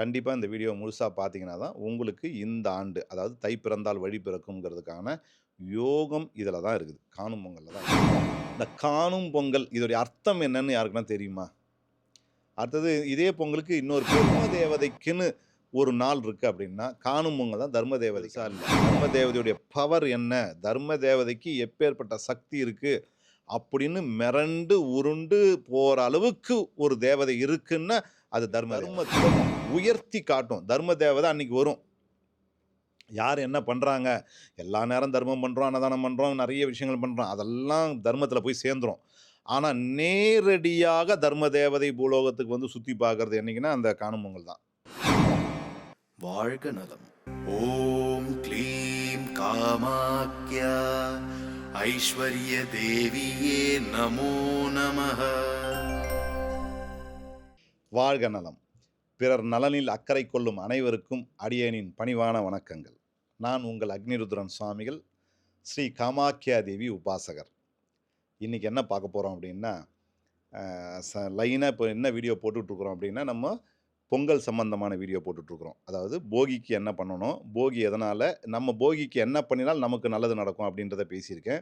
கண்டிப்பாக இந்த வீடியோ முழுசாக பார்த்தீங்கன்னா தான் உங்களுக்கு இந்த ஆண்டு அதாவது தை பிறந்தால் வழி பிறக்குங்கிறதுக்கான யோகம் இதில் தான் இருக்குது. காணும் பொங்கலில் தான் இருக்குது. இந்த காணும் பொங்கல் இதோடைய அர்த்தம் என்னன்னு யாருக்குன்னா தெரியுமா? அடுத்தது இதே பொங்கலுக்கு இன்னொரு தர்ம தேவதைக்குன்னு ஒரு நாள் இருக்கு அப்படின்னா காணும் பொங்கல் தான் தர்ம தேவதைக்கா. இல்லை. தர்ம தேவதையுடைய பவர் என்ன? தர்ம தேவதைக்கு எப்பேற்பட்ட சக்தி இருக்கு? அப்படின்னு மிரண்டு உருண்டு போற அளவுக்கு ஒரு தேவதை இருக்குன்னா அது தர்ம தர்மத்தை உயர்த்தி காட்டும். தர்ம தேவதை அன்னைக்கு வரும். யார் என்ன பண்ணுறாங்க எல்லா நேரம் தர்மம் பண்ணுறோம் அன்னதானம் பண்ணுறோம் நிறைய விஷயங்கள் பண்ணுறோம் அதெல்லாம் தர்மத்தில் போய் சேர்ந்துரும். ஆனால் நேரடியாக தர்ம தேவதை பூலோகத்துக்கு வந்து சுற்றி பார்க்கறது என்னைக்குன்னா அந்த காணும் பொங்கல் தான். வாழ்க நலம். ஓம் க்ளீம் காமாக்யா. ஐஸ்வர்ய தேவியே நமோ நமः வாழ்க நலம். பிறர் நலனில் அக்கறை கொள்ளும் அனைவருக்கும் அடியனின் பணிவான வணக்கங்கள். நான் உங்கள் அக்னிருத்ரன் சுவாமிகள் ஸ்ரீ காமாக்கியா தேவி உபாசகர். இன்றைக்கி என்ன பார்க்க போகிறோம் அப்படின்னா லைனாக இப்போ என்ன வீடியோ போட்டுட்ருக்குறோம் அப்படின்னா நம்ம பொங்கல் சம்பந்தமான வீடியோ போட்டுட்ருக்குறோம். அதாவது போகிக்கு என்ன பண்ணணும் போகி எதனால் நம்ம போகிக்கு என்ன பண்ணினால் நமக்கு நல்லது நடக்கும் அப்படின்றத பேசியிருக்கேன்.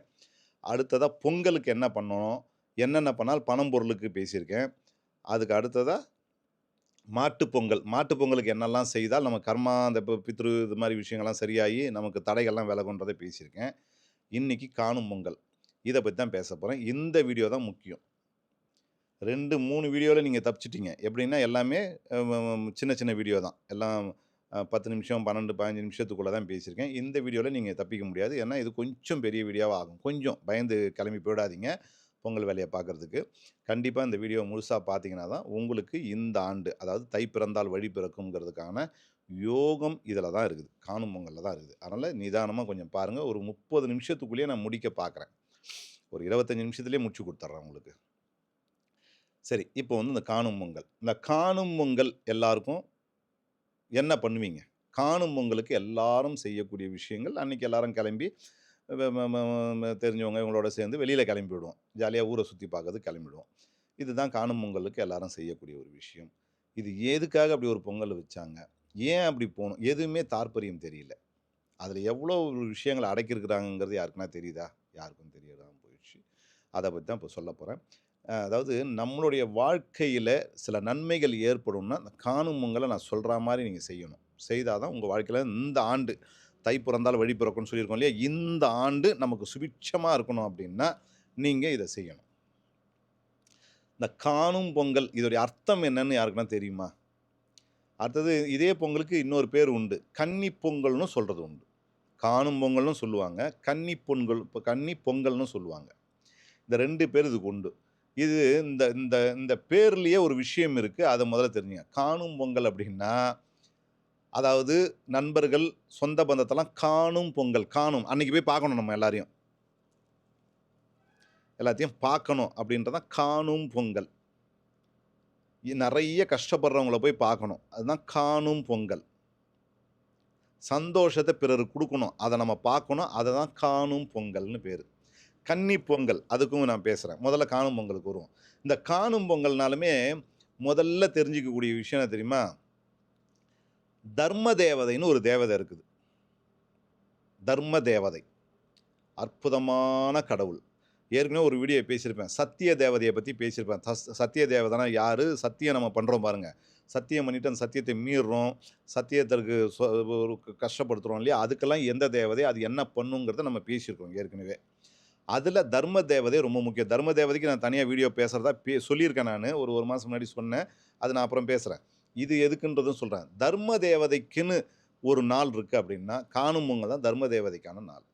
அடுத்ததாக பொங்கலுக்கு என்ன பண்ணணும் என்னென்ன பண்ணால் பணம் பொருளுக்கு பேசியிருக்கேன். அதுக்கு அடுத்ததாக மாட்டுப்பொங்கல் பொங்கல். பொங்கலுக்கு என்னெல்லாம் செய்தால் நம்ம கர்மா அந்த இப்போ பித்ரு இது மாதிரி விஷயங்கள்லாம் சரியாகி நமக்கு தடைகள்லாம் விலகுன்றதை பேசியிருக்கேன். இன்றைக்கி காணும் பொங்கல். இதை பற்றி தான் பேச போகிறேன் இந்த வீடியோ தான் முக்கியம். ரெண்டு மூணு வீடியோவில் நீங்கள் தப்பிச்சிட்டீங்க. எப்படின்னா எல்லாமே சின்ன சின்ன வீடியோ தான். எல்லாம் பத்து நிமிஷம் பன்னெண்டு பதினஞ்சு நிமிஷத்துக்குள்ளே தான் பேசியிருக்கேன். இந்த வீடியோவில் நீங்கள் தப்பிக்க முடியாது. ஏன்னா இது கொஞ்சம் பெரிய வீடியோவாக ஆகும். கொஞ்சம் பயந்து கிளம்பி போயிடாதீங்க. பொங்கல் வேலையை பார்க்குறதுக்கு கண்டிப்பாக இந்த வீடியோ முழுசாக பார்த்தீங்கன்னா தான் உங்களுக்கு இந்த ஆண்டு அதாவது தை பிறந்தால் வழி பிறக்குங்கிறதுக்கான யோகம் இதில் தான் இருக்குது. காணும் பொங்கலில் தான் இருக்குது. அதனால் நிதானமாக கொஞ்சம் பாருங்கள் ஒரு முப்பது நிமிஷத்துக்குள்ளேயே நான் முடிக்க பார்க்குறேன். ஒரு இருபத்தஞ்சி நிமிஷத்துலேயே முடிச்சு கொடுத்துட்றேன் உங்களுக்கு. சரி இப்போ வந்து இந்த காணும் பொங்கல். இந்த காணும் பொங்கல் எல்லாருக்கும் என்ன பண்ணுவீங்க? காணும் பொங்கலுக்கு எல்லாரும் செய்யக்கூடிய விஷயங்கள் அன்றைக்கி எல்லாரும் கிளம்பி தெரிஞ்சவங்க இவங்களோட சேர்ந்து வெளியில் கிளம்பி விடுவோம் ஜாலியாக ஊரை சுற்றி பார்க்கறது கிளம்பிடுவோம். இதுதான் காணும் பொங்கலுக்கு எல்லாரும் செய்யக்கூடிய ஒரு விஷயம். இது எதுக்காக அப்படி ஒரு பொங்கல் வச்சாங்க? ஏன் அப்படி போகணும் எதுவுமே தாற்பயம் தெரியல. அதில் எவ்வளோ ஒரு விஷயங்களை அடக்கியிருக்கிறாங்கிறது யாருக்குன்னா தெரியுதா? யாருக்கும் தெரியாதான் போயிடுச்சு. அதை பற்றி தான் இப்போ சொல்ல போகிறேன் அதாவது நம்மளுடைய வாழ்க்கையில் சில நன்மைகள் ஏற்படும்னா அந்த காணும் பொங்கலை நான் சொல்கிற மாதிரி நீங்கள் செய்யணும். செய்தால் தான் உங்கள் வாழ்க்கையில் இந்த ஆண்டு தை பிறந்தால் வழி பிறக்கும்னு சொல்லியிருக்கோம் இல்லையா? இந்த ஆண்டு நமக்கு சுபிட்சமாக இருக்கணும் அப்படின்னா நீங்கள் இதை செய்யணும். இந்த காணும் பொங்கல் இதோடைய அர்த்தம் என்னன்னு யாருக்குன்னா தெரியுமா? அடுத்தது இதே பொங்கலுக்கு இன்னொரு பேர் உண்டு. கன்னி பொங்கல்னு சொல்கிறது உண்டு. காணும் பொங்கல்னு சொல்லுவாங்க கன்னி பொங்கல் இப்போ கன்னி பொங்கல்னு சொல்லுவாங்க. இந்த ரெண்டு பேர் இதுக்கு உண்டு. இது இந்த இந்த இந்த பேர்லேயே ஒரு விஷயம் இருக்குது அதை முதல்ல தெரிஞ்சுங்க. காணும் பொங்கல் அப்படின்னா அதாவது நண்பர்கள் சொந்த பந்தத்தெல்லாம் காணும் பொங்கல் காணும். அன்றைக்கி போய் பார்க்கணும் நம்ம எல்லாரையும். எல்லாத்தையும் பார்க்கணும் அப்படின்றதான் காணும் பொங்கல். நிறைய கஷ்டப்படுறவங்கள போய் பார்க்கணும். அதுதான் காணும் பொங்கல். சந்தோஷத்தை பிறருக்கு கொடுக்கணும். அதை நம்ம பார்க்கணும். அதை தான் காணும் பொங்கல்னு பேர். கன்னி பொங்கல் அதுக்கும் நான் பேசுகிறேன் முதல்ல காணும் பொங்கலுக்கு வருவோம். இந்த காணும் பொங்கல்னாலுமே முதல்ல தெரிஞ்சிக்கக்கூடிய விஷயம் என்ன தெரியுமா? தர்ம தேவதைன்னு ஒரு தேவதை இருக்குது. தர்ம தேவதை அற்புதமான கடவுள். ஏற்கனவே ஒரு வீடியோ பேசியிருப்பேன். சத்திய தேவதையை பற்றி பேசியிருப்பேன். தஸ்- சத்திய தேவதைனா யார்? சத்தியம் நம்ம பண்ணுறோம் பாருங்கள் சத்தியம் பண்ணிவிட்டு அந்த சத்தியத்தை மீறுறோம். சத்தியத்திற்கு சொ- ஒரு க- கஷ்டப்படுத்துகிறோம் இல்லையா? அதுக்கெல்லாம் எந்த தேவதை அது என்ன பண்ணுங்கிறத நம்ம பேசியிருக்கோம் ஏற்கனவே. அதில் தர்ம தேவதை ரொம்ப முக்கியம். தர்ம தேவதைக்கு நான் தனியாக வீடியோ பேசுகிறதா பே சொல்லியிருக்கேன் நான். ஒரு ஒரு மாதம் முன்னாடி சொன்னேன். அது நான் அப்புறம் பேசுகிறேன் இது எதுக்குன்றதும் சொல்கிறேன் தர்ம தேவதைக்குன்னு ஒரு நாள் இருக்குது அப்படின்னா காணும் தான் தர்ம தேவதைக்கான நாள்.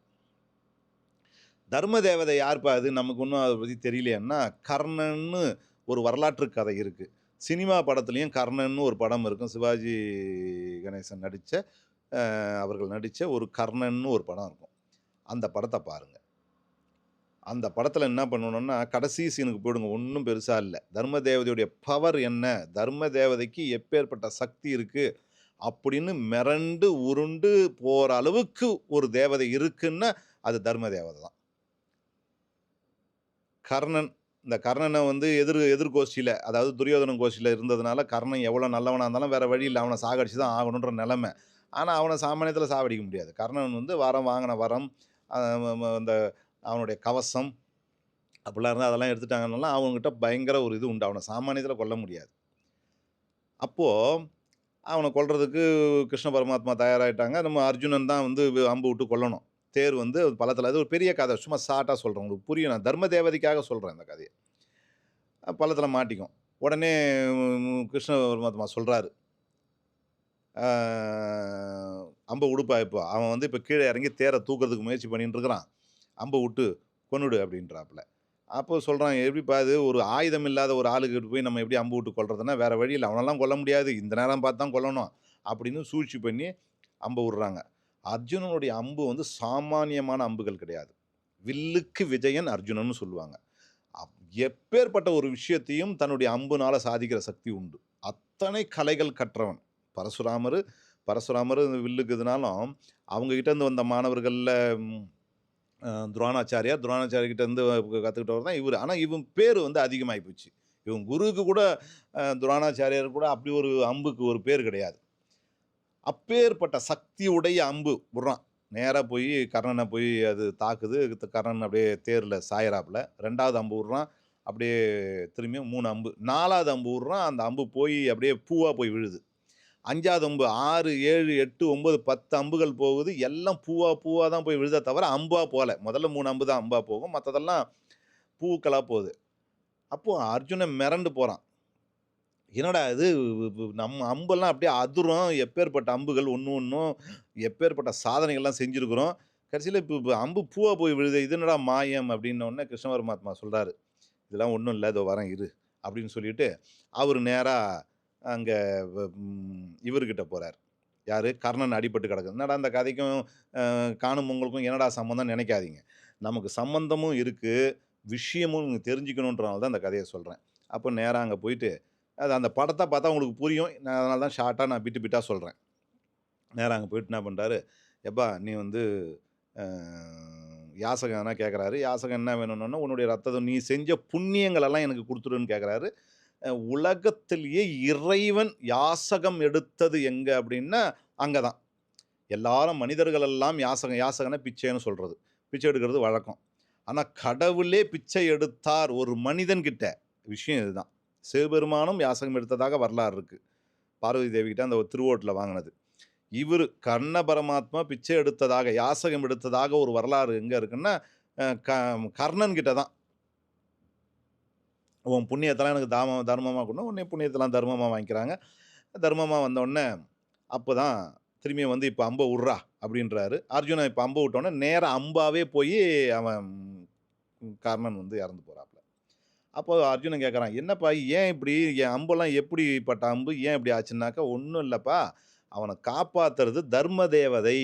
தர்ம தேவதை யார்ப்பா அது நமக்கு ஒன்றும் அதை பற்றி தெரியலையேன்னா கர்ணன்னு ஒரு வரலாற்று கதை இருக்குது சினிமா படத்துலேயும் கர்ணன்னு ஒரு படம் இருக்கும். சிவாஜி கணேசன் நடித்த அவர்கள் நடித்த ஒரு கர்ணன்னு ஒரு படம் இருக்கும். அந்த படத்தை பாருங்கள் அந்த படத்தில் என்ன பண்ணணும்னா கடைசி சீனுக்கு போயிடுங்க. ஒன்றும் பெருசாக இல்லை. தர்ம தேவதையுடைய பவர் என்ன? தர்ம தேவதைக்கு எப்பேற்பட்ட சக்தி இருக்குது அப்படின்னு மிரண்டு உருண்டு போகிற அளவுக்கு ஒரு தேவதை இருக்குன்னா அது தர்ம தேவதை தான். கர்ணன் இந்த கர்ணனை வந்து எதிர் எதிர்கோஷ்டியில் அதாவது துரியோதன கோஷ்டியில் இருந்ததுனால கர்ணன் எவ்வளோ நல்லவனாக இருந்தாலும் வேறு வழி இல்லை. அவனை சாகடிச்சு தான் ஆகணுன்ற நிலமை. ஆனால் அவனை சாமானியத்தில் சாவடிக்க முடியாது. கர்ணன் வந்து வரம் வாங்கின வரம் அந்த அவனுடைய கவசம் அப்படிலாம் இருந்தால் அதெல்லாம் எடுத்துட்டாங்கன்னா அவங்ககிட்ட பயங்கர ஒரு இது உண்டு. அவனை சாமானியத்தில் கொல்ல முடியாது. அப்போது அவனை கொல்றதுக்கு கிருஷ்ண பரமாத்மா தயாராகிட்டாங்க நம்ம அர்ஜுனன் தான் வந்து அம்பு விட்டு கொல்லணும். தேர் வந்து பழத்தில் அது ஒரு பெரிய கதை. சும்மா சாட்டாக சொல்கிறேன் உங்களுக்கு புரியும். நான் தர்ம தேவதைக்காக சொல்கிறேன் இந்த கதையை. பள்ளத்தில் மாட்டிக்கும். உடனே கிருஷ்ண பரமாத்மா சொல்கிறாரு அம்பை உடுப்பா இப்போ. அவன் வந்து இப்போ கீழே இறங்கி தேரை தூக்கிறதுக்கு முயற்சி பண்ணிட்டு இருக்கிறான். அம்பை விட்டு கொன்னுடு அப்படின்றாப்புல. அப்போ சொல்கிறான் எப்படிப்பா இது? ஒரு ஆயுதம் இல்லாத ஒரு ஆளுக்கிட்ட போய் நம்ம எப்படி அம்பு விட்டு கொள்றதுனா வேறு வழி இல்லை. அவனெல்லாம் கொல்ல முடியாது. இந்த நேரம் பார்த்து தான் கொல்லணும். அப்படின்னு சூழ்ச்சி பண்ணி அம்பை விடுறாங்க. அர்ஜுனனுடைய அம்பு வந்து சாமானியமான அம்புகள் கிடையாது. வில்லுக்கு விஜயன் அர்ஜுனன்னு சொல்லுவாங்க. அப்- எப்பேற்பட்ட ஒரு விஷயத்தையும் தன்னுடைய அம்புனால் சாதிக்கிற சக்தி உண்டு. அத்தனை கலைகள் கற்றவன். பரசுராமர் பரசுராமர் வில்லுக்கு இதனாலும் அவங்க இருந்து வந்த மாணவர்களில் துரோணாச்சாரியார் துரோணாச்சாரிய? கிட்டேருந்து கற்றுக்கிட்டவர் தான் இவர். ஆனால் இவன் பேர் வந்து அதிகமாகி போச்சு. இவன் குருவுக்கு கூட அஹ், துரோணாச்சாரியார் கூட அப்படி ஒரு அம்புக்கு ஒரு பேர் கிடையாது. அப்பேற்பட்ட சக்தி உடைய அம்பு விட்றான். நேராக போய் கர்ணனை போய் அது தாக்குது. கர்ணன் அப்படியே தேரில் சாயறாப்புல. ரெண்டாவது அம்பு விட்றான். அப்படியே திரும்பியும் மூணு அம்பு. நாலாவது அம்பு விட்றான். அந்த அம்பு போய் அப்படியே பூவாக போய் விழுது. அஞ்சாவது அம்பு ஆறு ஏழு எட்டு ஒம்பது பத்து அம்புகள் போகுது. எல்லாம் பூவாக பூவாக தான் போய் விழுதா தவிர அம்பாக போகல முதல்ல மூணு அம்பு தான் அம்பாக போகும். மற்றதெல்லாம் பூக்களாக போகுது. அப்போது அர்ஜுனன் மிரண்டு போகிறான் என்னடா இது? நம்ம அம்பெல்லாம் அப்படியே அதுரும். எப்பேற்பட்ட அம்புகள் ஒன்று ஒன்றும் எப்பேற்பட்ட சாதனைகள்லாம் செஞ்சுருக்குறோம். கடைசியில் இப்போ இப்போ அம்பு பூவாக போய் விழுது. இது என்னடா மாயம் அப்படின்ன உடனே கிருஷ்ண பரமாத்மா சொல்கிறாரு இதெல்லாம் ஒன்றும் இல்லை. இதோ வரேன் இரு. அப்படின்னு சொல்லிட்டு அவர் நேராக அங்கே இவர்கிட்ட போகிறார் யார்? கர்ணன் அடிபட்டு கிடக்குது. என்னடா அந்த கதைக்கும் காணும் உங்களுக்கும் என்னடா சம்மந்தம் நினைக்காதீங்க. நமக்கு சம்மந்தமும் இருக்குது விஷயமும் நீங்க தெரிஞ்சுக்கணுன்றனால தான் அந்த கதையை சொல்கிறேன் அப்போ நேராக அங்கே போயிட்டு அது அந்த படத்தை பார்த்தா உங்களுக்கு புரியும். நான் அதனால தான் ஷார்ட்டாக நான் பிட்டு பிட்டாக சொல்கிறேன் நேராக அங்கே போயிட்டு என்ன பண்ணுறாரு எப்பா நீ வந்து யாசகம் எதனா கேட்குறாரு யாசகம் என்ன வேணும்னா உன்னுடைய ரத்தத்தை நீ செஞ்ச புண்ணியங்களெல்லாம் எனக்கு கொடுத்துருன்னு கேட்குறாரு உலகத்திலேயே இறைவன் யாசகம் எடுத்தது எங்கே அப்படின்னா அங்கே தான். எல்லாரும் மனிதர்கள் எல்லாம் யாசகம் யாசகனை பிச்சைன்னு சொல்கிறது பிச்சை எடுக்கிறது வழக்கம். ஆனால் கடவுளே பிச்சை எடுத்தார் ஒரு மனிதன்கிட்ட. விஷயம் இதுதான். சிவபெருமானும் யாசகம் எடுத்ததாக வரலாறு இருக்குது பார்வதி தேவிகிட்ட அந்த ஒரு திருவோட்டில் வாங்கினது. இவர் கர்ண பரமாத்மா பிச்சை எடுத்ததாக யாசகம் எடுத்ததாக ஒரு வரலாறு எங்கே இருக்குன்னா க கர்ணன்கிட்ட தான். உன் புண்ணியத்தெல்லாம் எனக்கு தாம தர்மமாக கொண்டு உடனே புண்ணியத்தெல்லாம் தர்மமாக வாங்கிக்கிறாங்க. தர்மமாக வந்தோடனே அப்போ தான் திரும்பியும் வந்து இப்போ அம்பை விட்றா அப்படின்றாரு. அர்ஜுனன் இப்போ அம்பை விட்டோன்னே நேராக அம்பாவே போய் அவன் கர்ணன் வந்து இறந்து போகிறாப்புல அப்போ அர்ஜுனன் கேட்குறான் என்னப்பா ஏன் இப்படி? என் அம்பெல்லாம் எப்படிப்பட்ட அம்பு? ஏன் இப்படி ஆச்சுன்னாக்கா ஒன்றும் இல்லைப்பா. அவனை காப்பாத்துறது தர்ம தேவதை.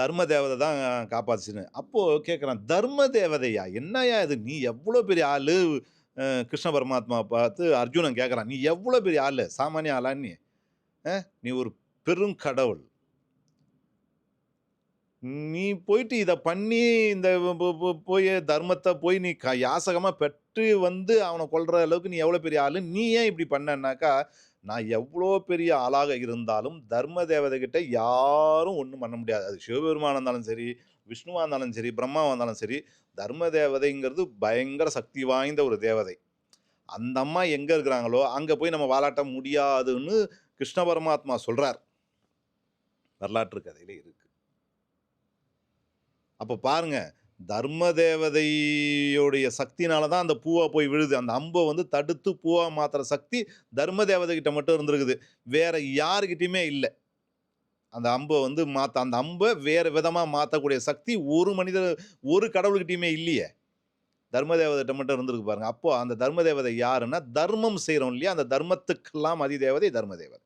தர்ம தேவதை தான் காப்பாத்துச்சுன்னு. அப்போது கேட்குறான் தர்ம தேவதையா? என்னய்யா இது? நீ எவ்வளோ பெரிய ஆள்? கிருஷ்ண பரமாத்மா பார்த்து அர்ஜுனன் கேட்குறான் நீ எவ்வளோ பெரிய ஆள்? சாமானிய ஆளா நீ? நீ ஒரு பெரும் கடவுள். நீ போயிட்டு இதை பண்ணி இந்த போய் தர்மத்தை போய் நீ க யாசகமாக பெற்று வந்து அவனை கொல்ற அளவுக்கு நீ எவ்வளோ பெரிய ஆள்? நீ ஏன் இப்படி பண்ணனாக்கா நான் எவ்வளோ பெரிய ஆளாக இருந்தாலும் தர்ம தேவதைகிட்ட யாரும் ஒன்றும் பண்ண முடியாது. அது சிவபெருமானாக இருந்தாலும் சரி விஷ்ணுவாக இருந்தாலும் சரி பிரம்மாவாக இருந்தாலும் சரி தர்ம தேவதைங்கிறது பயங்கர சக்தி வாய்ந்த ஒரு தேவதை. அந்த அம்மா எங்கே இருக்கிறாங்களோ அங்கே போய் நம்ம வாலாட்ட முடியாதுன்னு கிருஷ்ண பரமாத்மா சொல்கிறார் வரலாற்று கதையில் இருக்குது அப்போ பாருங்கள் தர்ம தேவதையோடைய சக்தினால தான் அந்த பூவா போய் விழுது. அந்த அம்பை வந்து தடுத்து பூவா மாத்துற சக்தி தர்ம தேவதைகிட்ட மட்டும் இருந்திருக்குது. வேற யாருக்கிட்டையுமே இல்லை. அந்த அம்பை வந்து மாத்த அந்த அம்பை வேறு விதமாக மாற்றக்கூடிய சக்தி ஒரு மனிதர் ஒரு கடவுள்கிட்டையுமே இல்லையே. தர்ம தேவதைகிட்ட மட்டும் இருந்திருக்கு பாருங்க. அப்போது அந்த தர்ம தேவதை யாருன்னா தர்மம் செய்கிறோம் இல்லையா? அந்த தர்மத்துக்கெல்லாம் அதிதேவதை தர்ம தேவதை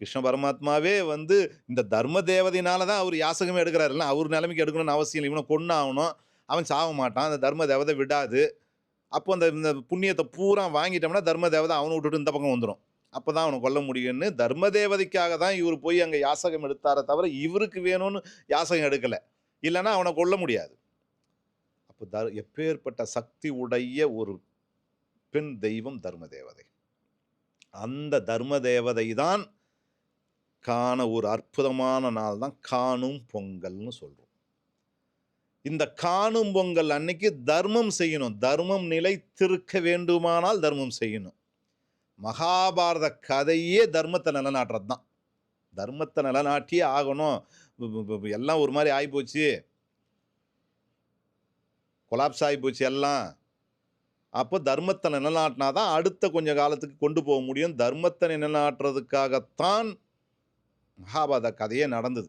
கிருஷ்ண பரமாத்மாவே வந்து இந்த தர்ம தேவதையினால தான் அவர் யாசகமே எடுக்கிறாருல்ல? அவர் நிலைமைக்கு எடுக்கணும்னு அவசியம் இல்லை. இவனை கொண்டு ஆகணும் அவன் சாக மாட்டான். அந்த தர்ம தேவதை விடாது. அப்போ அந்த இந்த புண்ணியத்தை பூரா வாங்கிட்டோம்னா தர்ம தேவதை அவனை விட்டுட்டு இந்த பக்கம் வந்துடும் அப்போ தான் அவனை கொல்ல முடியும்னு தர்ம தேவதைக்காக தான் இவர் போய் அங்கே யாசகம் எடுத்தாரே தவிர இவருக்கு வேணும்னு யாசகம் எடுக்கலை. இல்லைன்னா அவனை கொல்ல முடியாது. அப்போ அப்போ த எப்பேற்பட்ட சக்தி உடைய ஒரு பெண் தெய்வம் தர்ம தேவதை. அந்த தர்ம தேவதை தான் காண ஒரு அற்புதமான நாள் தான் காணும் பொங்கல்னு சொல்கிறோம் இந்த காணும் பொங்கல் அன்னைக்கு தர்மம் செய்யணும். தர்மம் நிலைத்திருக்க வேண்டுமானால் தர்மம் செய்யணும். மகாபாரத கதையே தர்மத்தை நிலநாட்டுறது தான். தர்மத்தை நிலநாட்டியே ஆகணும். எல்லாம் ஒரு மாதிரி ஆகிப்போச்சு கொலாப்ஸ் ஆகிப்போச்சு எல்லாம். அப்போ தர்மத்தை நிலநாட்டினா தான் அடுத்த கொஞ்ச காலத்துக்கு கொண்டு போக முடியும். தர்மத்தை நிலநாட்டுறதுக்காகத்தான் மகாபாரத கதையே நடந்தது.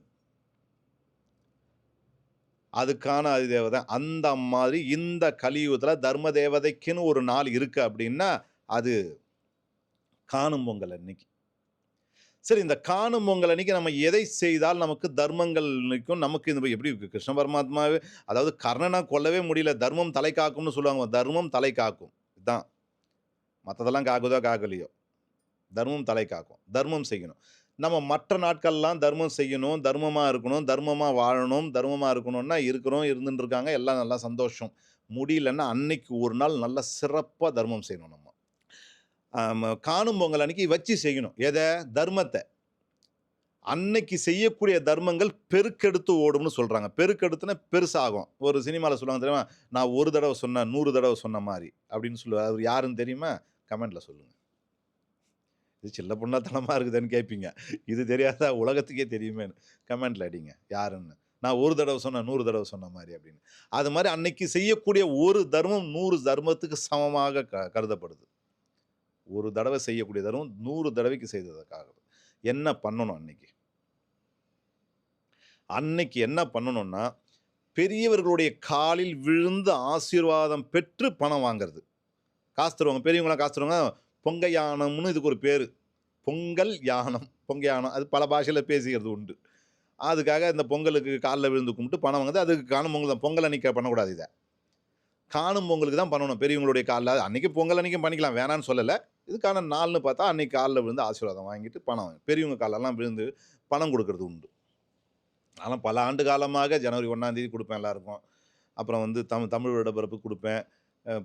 அதுக்கான அதிதேவதை அந்த மாதிரி இந்த கலியுகத்தில் தர்ம தேவதைக்குன்னு ஒரு நாள் இருக்கு அப்படின்னா அது காணும் பொங்கல் அன்னைக்கு. சரி இந்த காணும் பொங்கல் அன்னைக்கு நம்ம எதை செய்தால் நமக்கு தர்மங்கள் நிற்கும்? நமக்கு இந்த எப்படி இருக்கு? கிருஷ்ண பரமாத்மாவே அதாவது கர்ணனா கொல்லவே முடியல தர்மம் தலை காக்கும்னு சொல்லுவாங்க. தர்மம் தலை காக்கும். இதுதான் மற்றதெல்லாம் காக்குதோ காக்கலையோ. தர்மம் தலை காக்கும். தர்மம் செய்யணும். நம்ம மற்ற நாட்கள்லாம் தர்மம் செய்யணும் தர்மமாக இருக்கணும் தர்மமாக வாழணும் தர்மமாக இருக்கணும்னா இருக்கிறோம் இருந்துட்டு இருக்காங்க எல்லாம் நல்லா சந்தோஷம். முடியலன்னா அன்னைக்கு ஒரு நாள் நல்ல சிறப்பாக தர்மம் செய்யணும் நம்ம. காணும் பொங்கல் அன்னைக்கு வச்சு செய்யணும். எதை? தர்மத்தை. அன்னைக்கு செய்யக்கூடிய தர்மங்கள் பெருக்கெடுத்து ஓடும்னு சொல்கிறாங்க பெருக்கெடுத்துனா பெருசாகும். ஒரு சினிமாவில் சொல்லுவாங்க தெரியுமா? நான் ஒரு தடவை சொன்னேன் நூறு தடவை சொன்ன மாதிரி அப்படின்னு சொல்லுவார். அவர் யாருன்னு தெரியுமா? கமெண்ட்டில் சொல்லுங்கள் இது சின்ன பொண்ணாத்தனமாக இருக்குதுன்னு கேட்பீங்க இது தெரியாதா? உலகத்துக்கே தெரியுமே கமெண்ட்டில் அடிங்க. யாருன்னு. நான் ஒரு தடவை சொன்னேன் நூறு தடவை சொன்ன மாதிரி அப்படின்னு. அது மாதிரி அன்னைக்கு செய்யக்கூடிய ஒரு தர்மம் நூறு தர்மத்துக்கு சமமாக க கருதப்படுது. ஒரு தடவை செய்யக்கூடிய தர்மம் நூறு தடவைக்கு செய்ததுக்காக என்ன பண்ணணும் அன்னைக்கு? அன்னைக்கு என்ன பண்ணணும்னா பெரியவர்களுடைய காலில் விழுந்து ஆசீர்வாதம் பெற்று பணம் வாங்குறது. காசு தருவாங்க. பெரியவங்களாம் காசு தருவாங்க. பொங்க யானம்னு இதுக்கு ஒரு பேர். பொங்கல் யானம். பொங்க யானம். அது பல பாஷையில் பேசிக்கிறது உண்டு. அதுக்காக இந்த பொங்கலுக்கு காலில் விழுந்து கும்பிட்டு பணம் வாங்குது அதுக்கு காணும் பொங்கல் தான். பொங்கல் அன்றைக்கி பண்ணக்கூடாது இதை. காணும் பொங்கலுக்கு தான் பண்ணணும். பெரியவங்களுடைய காலில் அன்றைக்கி பொங்கல் அன்றைக்கும் பண்ணிக்கலாம். வேணான்னு சொல்லலை. இதுக்கான நாள்னு பார்த்தா அன்றைக்கி காலில் விழுந்து ஆசீர்வாதம் வாங்கிட்டு பணம் வாங்கி பெரியவங்க காலெல்லாம் விழுந்து பணம் கொடுக்கறது உண்டு. ஆனால் பல ஆண்டு காலமாக ஜனவரி ஒன்றாந்தேதி கொடுப்பேன் எல்லாருக்கும். அப்புறம் வந்து தமிழ் தமிழ் வருடப்பிறப்பு கொடுப்பேன்.